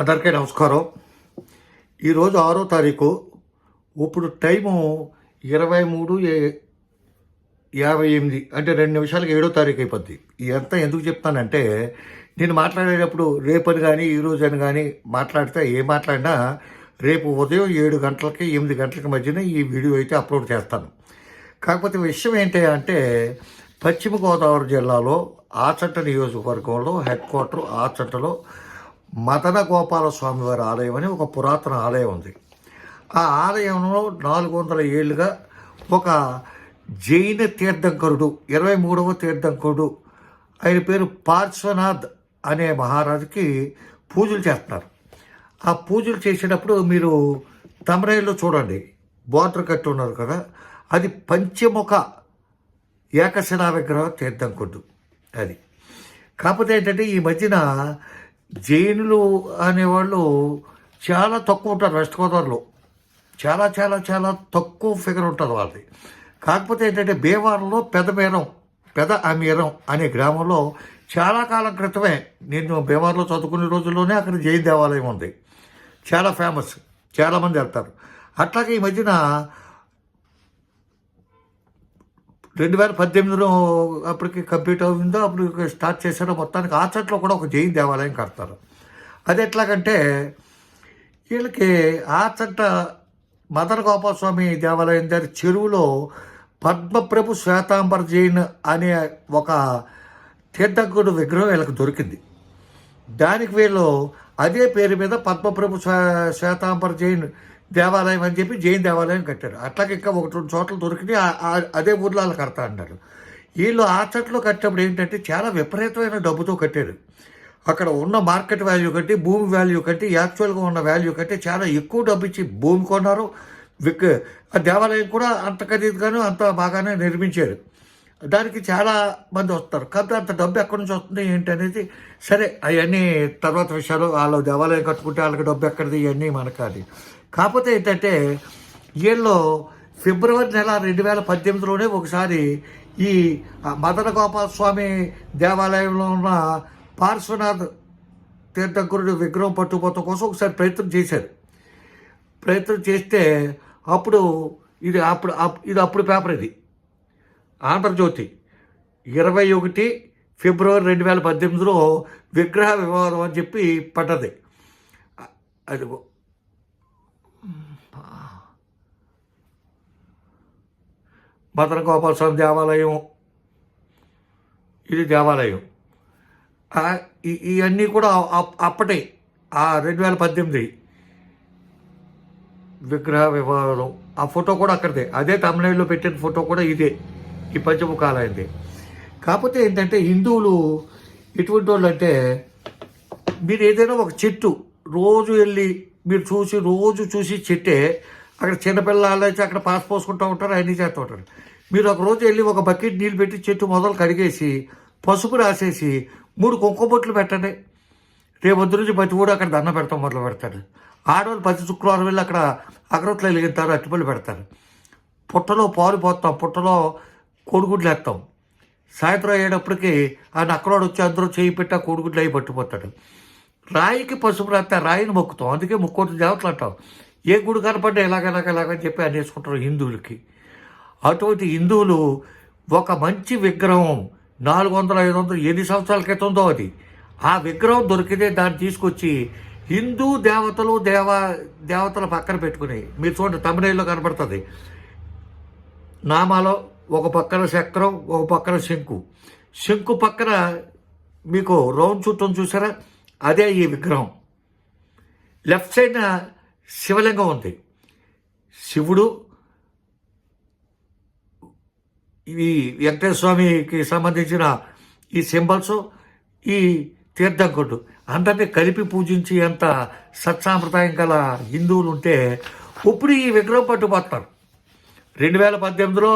అందరికీ నమస్కారం. ఈరోజు ఆరో తారీఖు. ఇప్పుడు టైము ఇరవై మూడు యాభై ఎనిమిది. అంటే రెండు నిమిషాలకి ఏడో తారీఖు అయిపోద్ది. ఇదంతా ఎందుకు చెప్తానంటే నేను మాట్లాడేటప్పుడు రేపని కానీ ఈ అని కానీ మాట్లాడితే ఏ మాట్లాడినా రేపు ఉదయం ఏడు గంటలకి ఎనిమిది గంటలకి మధ్యన ఈ వీడియో అయితే అప్లోడ్ చేస్తాను. కాకపోతే విషయం ఏంటి అంటే పశ్చిమ గోదావరి జిల్లాలో ఆచంట నియోజకవర్గంలో హెడ్ క్వార్టర్ ఆచంటలో మదన గోపాల స్వామి వారి ఆలయం అని ఒక పురాతన ఆలయం ఉంది. ఆ ఆలయంలో నాలుగు వందల ఏళ్ళుగా ఒక జైన తీర్థంకరుడు ఇరవై మూడవ తీర్థంకరుడు ఆయన పేరు పార్శ్వనాథ్ అనే మహారాజుకి పూజలు చేస్తున్నారు. ఆ పూజలు చేసేటప్పుడు మీరు తమరైలో చూడండి. బోర్డర్ కట్టి ఉన్నారు కదా. అది పంచముఖ ఏకశిలా విగ్రహం తీర్థంకుడు అది. కాకపోతే ఏంటంటే ఈ మధ్యన జైనులు అనేవాళ్ళు చాలా తక్కువ ఉంటారు వెస్ట్ గోదావరిలో. చాలా చాలా చాలా తక్కువ ఫిగర్ ఉంటుంది వాళ్ళది. కాకపోతే ఏంటంటే భీమవరంలో పెదమీరం పెద అమీరం అనే గ్రామంలో చాలా కాలం క్రితమే నేను భీమవరంలో చదువుకునే రోజుల్లోనే అక్కడ జైన్ దేవాలయం ఉంది. చాలా ఫేమస్ చాలామంది వెళ్తారు. అట్లాగే ఈ మధ్యన రెండు వేల పద్దెనిమిదిలో అప్పటికి కంప్లీట్ అవుతుందో అప్పుడు స్టార్ట్ చేశారో మొత్తానికి ఆ కూడా ఒక జైన్ దేవాలయం కడతారు. అది ఎట్లాగంటే వీళ్ళకి ఆ చెట్ట మదన గోపాలస్వామి దేవాలయం దగ్గర చెరువులో పద్మప్రభు శ్వేతాంబర జైన్ అనే ఒక తీర్థంకుడు విగ్రహం వీళ్ళకి దొరికింది. దానికి వీళ్ళు అదే పేరు మీద పద్మప్రభు శ్వే- శ్వేతాంబర జైన్ దేవాలయం అని చెప్పి జైన్ దేవాలయం కట్టారు. అట్లాగే ఇంకా ఒకటి రెండు చోట్ల దొరికినాయి అదే ఊర్లో వాళ్ళు కడతా అన్నారు. వీళ్ళు ఆ చెట్లు కట్టినప్పుడు ఏంటంటే చాలా విపరీతమైన డబ్బుతో కట్టారు. అక్కడ ఉన్న మార్కెట్ వాల్యూ కంటే భూమి వాల్యూ కంటే యాక్చువల్గా ఉన్న వాల్యూ కంటే చాలా ఎక్కువ డబ్బు ఇచ్చి భూమి కొన్నారు. విక్ ఆ దేవాలయం కూడా అంత ఖరీదుగాను అంత బాగానే నిర్మించారు. దానికి చాలా మంది వస్తారు. కాకపోతే అంత డబ్బు ఎక్కడి నుంచి వస్తుంది ఏంటి అనేది సరే అవన్నీ తర్వాత విషయాలు. వాళ్ళు దేవాలయం కట్టుకుంటే వాళ్ళకి డబ్బు ఎక్కడిది? ఇవన్నీ మనకు అది. కాకపోతే ఏంటంటే వీళ్ళు ఫిబ్రవరి నెల రెండు వేల పద్దెనిమిదిలోనే ఒకసారి ఈ మదన గోపాల స్వామి దేవాలయంలో ఉన్న పార్శ్వనాథ్ తీర్థంకురుడు విగ్రహం పట్టుకోవటం కోసం ఒకసారి ప్రయత్నం చేశారు. ప్రయత్నం చేస్తే అప్పుడు ఇది అప్పుడు అప్- ఇది అప్పుడు పేపర్ ఇది. ఆంధ్రజ్యోతి ఇరవై ఒకటి ఫిబ్రవరి రెండు వేల పద్దెనిమిదిలో విగ్రహ వివాదం అని చెప్పి పడ్డది. అది అదిగో గోపాల స్వామి దేవాలయం. ఇది దేవాలయం ఇవన్నీ కూడా అప్- అప్పటి ఆ రెండు వేల పద్దెనిమిది విగ్రహ వివాదం. ఆ ఫోటో కూడా అక్కడిదే. అదే తమిళనాడులో పెట్టిన ఫోటో కూడా ఇదే. ఈ పంచముఖాలయంది. కాకపోతే ఏంటంటే హిందువులు ఎటువంటి వాళ్ళు అంటే మీరు ఏదైనా ఒక చెట్టు రోజు వెళ్ళి మీరు చూసి రోజు చూసి చెట్టే అక్కడ చిన్నపిల్లలు అయితే అక్కడ పాస్ పోసుకుంటూ ఉంటారు అన్నీ చేస్తూ ఉంటారు. మీరు ఒక రోజు వెళ్ళి ఒక బకెట్ నీళ్ళు పెట్టి చెట్టు మొదలు కడిగేసి పసుపు రాసేసి మూడు కుంకుమ బొట్లు పెట్టండి. రేపు వద్దు నుంచి ప్రతి కూడా అక్కడ దండం పెడతాం మొదలు పెడతారు. ఆడవాళ్ళు ప్రతి శుక్రవారం వెళ్ళి అక్కడ అగరొట్లు వెలిగిస్తారు అట్టిపళ్ళు పెడతారు. పుట్టలో పాలు పోస్తాం పుట్టలో కోడిగుడ్లు వేస్తాం. సాయంత్రం అయ్యేటప్పటికి ఆ నక్కలోడు వచ్చి అందరూ చేయి పెట్టి ఆ కోడిగుడ్లు అవి పట్టుపోతాడు రాయికి పసుపు రాస్తే రాయిని మొక్కుతాం. అందుకే ముక్కోటి దేవతలు అంటాం. ఏ గుడి కనపడ్డా ఇలాగలాగ ఇలాగని చెప్పి అనేసుకుంటారు హిందువులకి. అటువంటి హిందువులు ఒక మంచి విగ్రహం నాలుగు వందల ఐదు వందలు ఎన్ని సంవత్సరాల క్రితందో అది. ఆ విగ్రహం దొరికితే దాన్ని తీసుకొచ్చి హిందూ దేవతలు దేవ దేవతల పక్కన పెట్టుకుని మీరు చూడండి తమిళలో కనబడుతుంది నామాలో ఒక పక్కన చక్రం ఒక పక్కన శంకు. శంకు పక్కన మీకు రౌండ్ చుట్టం చూసారా? అదే ఈ విగ్రహం. లెఫ్ట్ సైడ్ శివలింగం ఉంది. శివుడు ఈ వెంకటేశ్వర స్వామికి సంబంధించిన ఈ సింబల్స్ ఈ తీర్థం కొట్టు అందరినీ కలిపి పూజించి అంత సత్సాంప్రదాయం గల హిందువులు ఉంటే ఇప్పుడు ఈ విగ్రహం పట్టుపోతున్నారు రెండు వేల పద్దెనిమిదిలో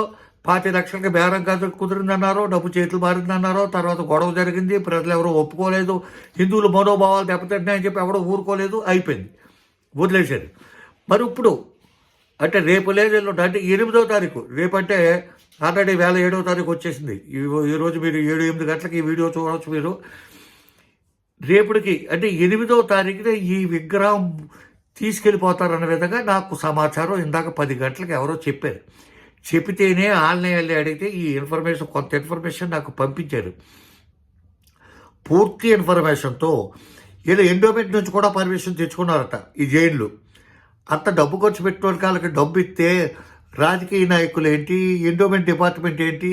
పాతి లక్షలకి బేరం కాదు కుదిరిందన్నారో డబ్బు చేతులు మారిందన్నారో తర్వాత గొడవ జరిగింది ప్రజలు ఎవరూ ఒప్పుకోలేదు హిందువుల మనోభావాలు దెబ్బతింటున్నాయని చెప్పి ఎవడో ఊరుకోలేదు అయిపోయింది వదిలేశారు. మరి ఇప్పుడు అంటే రేపు లేదు ఎల్లుండి అంటే ఎనిమిదో తారీఖు రేపంటే ఆల్రెడీ వేల ఏడవ తారీఖు వచ్చేసింది. ఈ- ఈరోజు మీరు ఏడు ఎనిమిది గంటలకి ఈ వీడియో చూడవచ్చు మీరు. రేపటికి అంటే ఎనిమిదో తారీఖున ఈ విగ్రహం తీసుకెళ్ళిపోతారన్న విధంగా నాకు సమాచారం ఇందాక పది గంటలకు ఎవరో చెప్పారు. చెబితేనే వాళ్ళని వెళ్ళి అడిగితే ఈ ఇన్ఫర్మేషన్ కొంత ఇన్ఫర్మేషన్ నాకు పంపించారు. పూర్తి ఇన్ఫర్మేషన్తో వీళ్ళు ఎండోమెంట్ నుంచి కూడా పర్మిషన్ తెచ్చుకున్నారట ఈ జైన్లు. అంత డబ్బు ఖర్చు పెట్టిన వాళ్ళకి డబ్బు ఇస్తే రాజకీయ నాయకులు ఏంటి ఎండోమెంట్ డిపార్ట్మెంట్ ఏంటి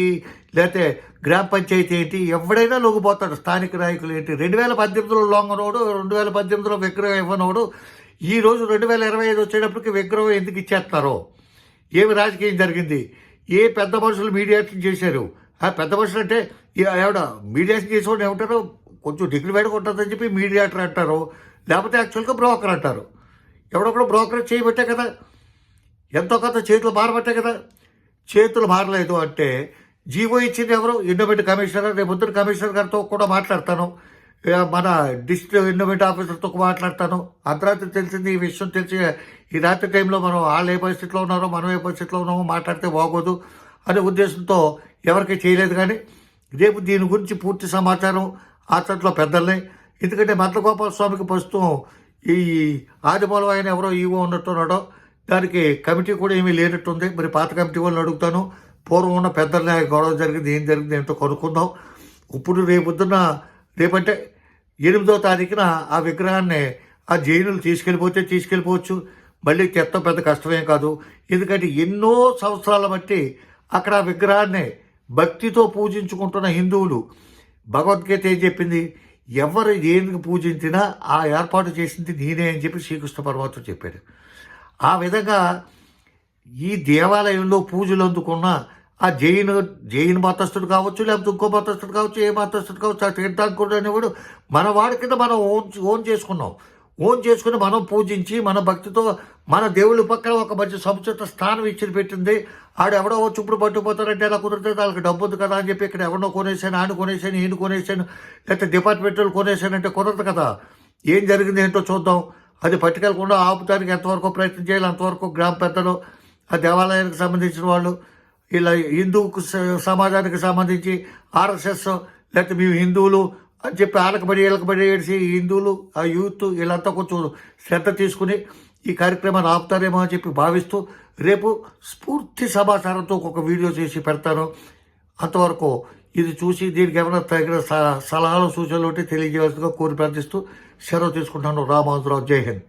లేకపోతే గ్రామ పంచాయతీ ఏంటి ఎవడైనా లొంగిపోతాడు. స్థానిక నాయకులు ఏంటి రెండు వేల పద్దెనిమిదిలో లొంగనోడు రెండు వేల పద్దెనిమిదిలో విగ్రహం ఇవ్వనోడు. ఈ రోజు రెండు వేల ఇరవై ఐదు వచ్చేటప్పటికి విగ్రహం ఎందుకు ఇచ్చేస్తారో ఏమి రాజకీయం జరిగింది? ఏ పెద్ద మనుషులు మీడియేషన్ చేశారు? ఆ పెద్ద మనుషులు అంటే ఎవడ మీడియేషన్ చేసేవాడు ఏమంటారు? కొంచెం డిగ్రీ బయటకు ఉంటుందని చెప్పి మీడియేటర్ అంటారు. లేకపోతే యాక్చువల్గా బ్రోకర్ అంటారు. ఎవడొకడు బ్రోకర్ చేయబట్టే కదా. ఎంతో కొంత చేతులు మారబట్టే కదా. చేతులు మారలేదు అంటే జీవో ఇచ్చింది ఎవరు? ఇన్నోమెంట్ కమిషనర్ రేపు ముద్దు కమిషనర్ గారితో కూడా మాట్లాడతాను. మన డిస్ట్రిక్ట్ ఇన్నోమెంట్ ఆఫీసర్తో మాట్లాడతాను. అర్ధరాత్రి తెలిసింది ఈ విషయం తెలిసి ఈ రాత్రి టైంలో మనం వాళ్ళు ఏ పరిస్థితిలో ఉన్నారో మనం ఏ పరిస్థితిలో ఉన్నామో మాట్లాడితే బాగోదు అనే ఉద్దేశంతో ఎవరికి చేయలేదు కానీ రేపు దీని గురించి పూర్తి సమాచారం ఆచరణలో పెద్దల్ని ఎందుకంటే మంత్రగోపాల స్వామికి ప్రస్తుతం ఈ ఆదిమూలం ఆయన ఎవరో ఈవో ఉన్నట్టున్నాడో దానికి కమిటీ కూడా ఏమీ లేనట్టుంది. మరి పాత కమిటీ వాళ్ళని అడుగుతాను. పూర్వం ఉన్న పెద్దల గొడవ జరిగింది ఏం జరిగింది ఏంటో కనుక్కుందాం. ఇప్పుడు రేపొద్దున రేపంటే ఎనిమిదో తారీఖున ఆ విగ్రహాన్ని ఆ జైనులు తీసుకెళ్ళిపోతే తీసుకెళ్ళిపోవచ్చు. మళ్ళీ చెత్త పెద్ద కష్టమేం కాదు. ఎందుకంటే ఎన్నో సంవత్సరాల బట్టి అక్కడ ఆ విగ్రహాన్ని భక్తితో పూజించుకుంటున్న హిందువులు. భగవద్గీత ఏం చెప్పింది? ఎవరు దేనికి పూజించినా ఆ ఏర్పాటు చేసింది నేనే అని చెప్పి శ్రీకృష్ణ పరమాత్మ చెప్పాడు. ఆ విధంగా ఈ దేవాలయంలో పూజలు అందుకున్న ఆ జైన్ జైన్ మతస్థుడు కావచ్చు లేకపోతే ఇంకో మతస్థుడు కావచ్చు ఏ మతస్థుడు కావచ్చు ఆ తీర్థాంకుడు అనేవాడు మన వాడి కింద మనం ఓన్ ఓన్ చేసుకున్నాం. ఓన్ చేసుకుని మనం పూజించి మన భక్తితో మన దేవుళ్ళ పక్కన ఒక మంచి సముచిత స్థానం ఇచ్చి పెట్టింది ఆడు ఎవడో వచ్చి ఇప్పుడు పట్టుకుపోతారంటే ఎలా కుదిరితే వాళ్ళకి డబ్బు ఉంది కదా అని చెప్పి ఇక్కడ ఎవడో కొనేసాను ఆడు కొనేసాను ఈయన కొనేసాను లేకపోతే డిపార్ట్మెంట్లు కొనేసానంటే కుదరదు కదా. ఏం జరిగింది ఏంటో చూద్దాం. అది పట్టుకెళ్ళకుండా ఆపుతానికి ఎంతవరకు ప్రయత్నం చేయాలి అంతవరకు గ్రామ పెద్దలు ఆ దేవాలయానికి సంబంధించిన వాళ్ళు ఇలా హిందూ సమాజానికి సంబంధించి ఆర్ఎస్ఎస్ లేకపోతే మేము హిందువులు అని చెప్పి ఆలకబడి ఈలకబడి ఏడిసి హిందువులు ఆ యూత్ వీళ్ళంతా కొంచెం శ్రద్ధ తీసుకుని ఈ కార్యక్రమాన్ని ఆపుతారేమో అని చెప్పి భావిస్తూ రేపు స్ఫూర్తి సమాచారంతో ఒక వీడియో చేసి పెడతాను. అంతవరకు ఇది చూసి దీనికి ఏమైనా తగిన స- సలహాలు సూచనలు ఉంటే తెలియజేయాల్సిందిగా కోరి ప్రార్థిస్తూ సెలవు తీసుకుంటాను. రామానుజరావు. జై హింద్.